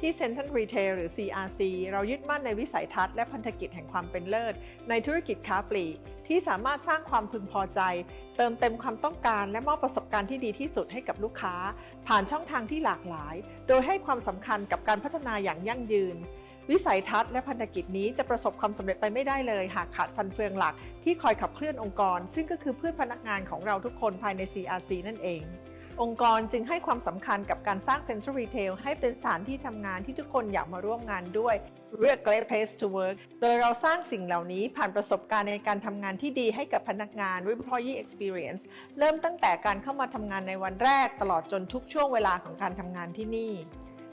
ที่ Central Retail หรือ CRC เรายึดมั่นในวิสัยทัศน์และพันธกิจแห่งความเป็นเลิศ ในธุรกิจค้าปลีกที่สามารถสร้างความพึงพอใจ เติมเต็มความต้องการ และมอบประสบการณ์ที่ดีที่สุดให้กับลูกค้า ผ่านช่องทางที่หลากหลาย โดยให้ความสำคัญกับการพัฒนาอย่างยั่งยืน วิสัยทัศน์และพันธกิจนี้จะประสบความสำเร็จไปไม่ได้เลย หากขาดฟันเฟืองหลักที่คอยขับเคลื่อนองค์กร ซึ่งก็คือเพื่อนพนักงานของเราทุกคนภายใน CRC นั่นเอง องค์กรจึงให้ความสำคัญกับการสร้าง Central Retail ให้เป็นสถานที่ทำงานที่ทุกคนอยากมาร่วมงานด้วยเรียก Great Place to Work โดยเราสร้างสิ่งเหล่านี้ผ่านประสบการณ์ในการทำงานที่ดีให้กับพนักงาน Employee Experience เริ่มตั้งแต่การเข้ามาทำงานในวันแรก ตลอดจนทุกช่วงเวลาของการทำงานที่นี่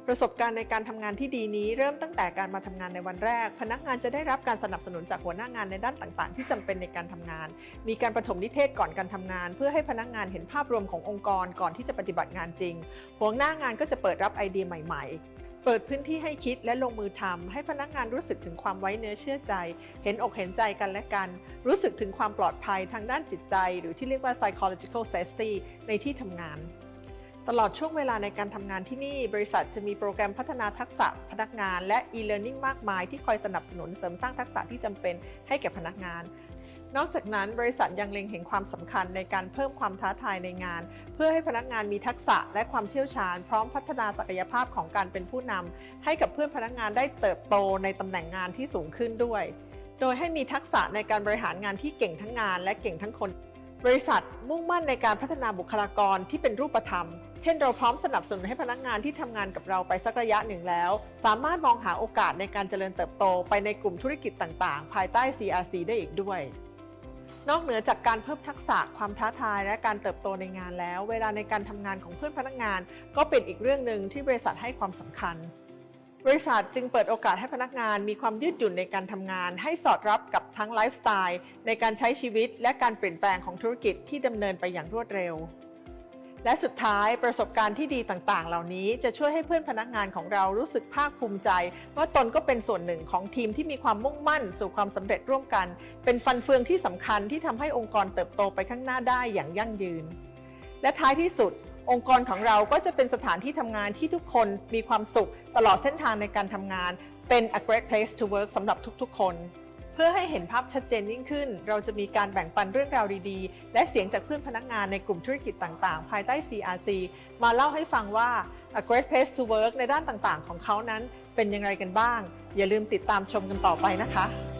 ประสบการณ์ในการทำงานที่ดีนี้เริ่มตั้งแต่การมาทำงานในวันแรก พนักงานจะได้รับการสนับสนุนจากหัวหน้างานในด้านต่างๆ ที่จำเป็นในการทำงาน มีการประถมนิเทศก่อนการทำงาน เพื่อให้พนักงานเห็นภาพรวมขององค์กรก่อนที่จะปฏิบัติงานจริง หัวหน้างานก็จะเปิดรับไอเดียใหม่ ๆเปิดพื้นที่ให้คิดและลงมือทำให้พนักงานรู้สึกถึงความไว้เนื้อเชื่อใจ เห็นอกเห็นใจกันและกัน รู้สึกถึงความปลอดภัยทางด้านจิตใจ หรือที่เรียกว่า psychological safety ในที่ทำงาน ตลอดช่วงเวลาในการทำงานที่นี่ บริษัทจะมีโปรแกรมพัฒนาทักษะพนักงาน และ e-learning มากมายที่คอยสนับสนุนเสริมสร้างทักษะที่จำเป็นให้แก่พนักงาน นอกจากนั้น บริษัทยังเล็งเห็นความสำคัญในการเพิ่มความท้าทายในงาน เพื่อให้พนักงานมีทักษะและความเชี่ยวชาญ พร้อมพัฒนาศักยภาพของการเป็นผู้นำให้กับเพื่อนพนักงานได้เติบโตในตำแหน่งงานที่สูงขึ้นด้วย โดยให้มีทักษะในการบริหารงานที่เก่งทั้งงาน และเก่งทั้งคน บริษัทมุ่งมั่นในการพัฒนาบุคลากรที่เป็นรูปธรรม เช่นเราพร้อมสนับสนุนให้พนักงานที่ทำงานกับเราไปสักระยะหนึ่งแล้ว สามารถมองหาโอกาสในการเจริญเติบโตไปในกลุ่มธุรกิจต่างๆ ภายใต้ CRC ได้อีกด้วย นอกเหนือจากการเพิ่มทักษะความท้าทายและการเติบโตในงานแล้ว เวลาในการทำงานของเพื่อนพนักงาน ก็เป็นอีกเรื่องหนึ่งที่บริษัทให้ความสำคัญ บริษัทจึงเปิดโอกาสให้พนักงานมีความยืดหยุ่นในการทำงาน ให้สอดรับกับทั้งไลฟ์สไตล์ในการใช้ชีวิต และการเปลี่ยนแปลงของธุรกิจที่ดำเนินไปอย่างรวดเร็ว และสุดท้ายประสบการณ์ที่ดีต่างๆ เหล่านี้จะช่วยให้เพื่อนพนักงานของเรารู้สึกภาคภูมิใจ ว่าตนก็เป็นส่วนหนึ่งของทีมที่มีความมุ่งมั่น สู่ความสำเร็จร่วมกัน เป็นฟันเฟืองที่สำคัญที่ทำให้องค์กรเติบโตไปข้างหน้าได้อย่างยั่งยืน และท้ายที่สุด องค์กรของเราก็จะเป็นสถานที่ทำงานที่ทุกคนมีความสุขตลอดเส้นทางในการทำงาน เป็น a great place to work สำหรับทุกๆ คน เพื่อให้เห็นภาพชัดเจนยิ่งขึ้น เราจะมีการแบ่งปันเรื่องราวดีๆ และเสียงจากเพื่อนพนักงานในกลุ่มธุรกิจต่างๆ ภายใต้ CRC มาเล่าให้ฟังว่า a great place to work ในด้านต่างๆ ของเขานั้นเป็นยังไงกันบ้าง อย่าลืมติดตามชมกันต่อไปนะคะ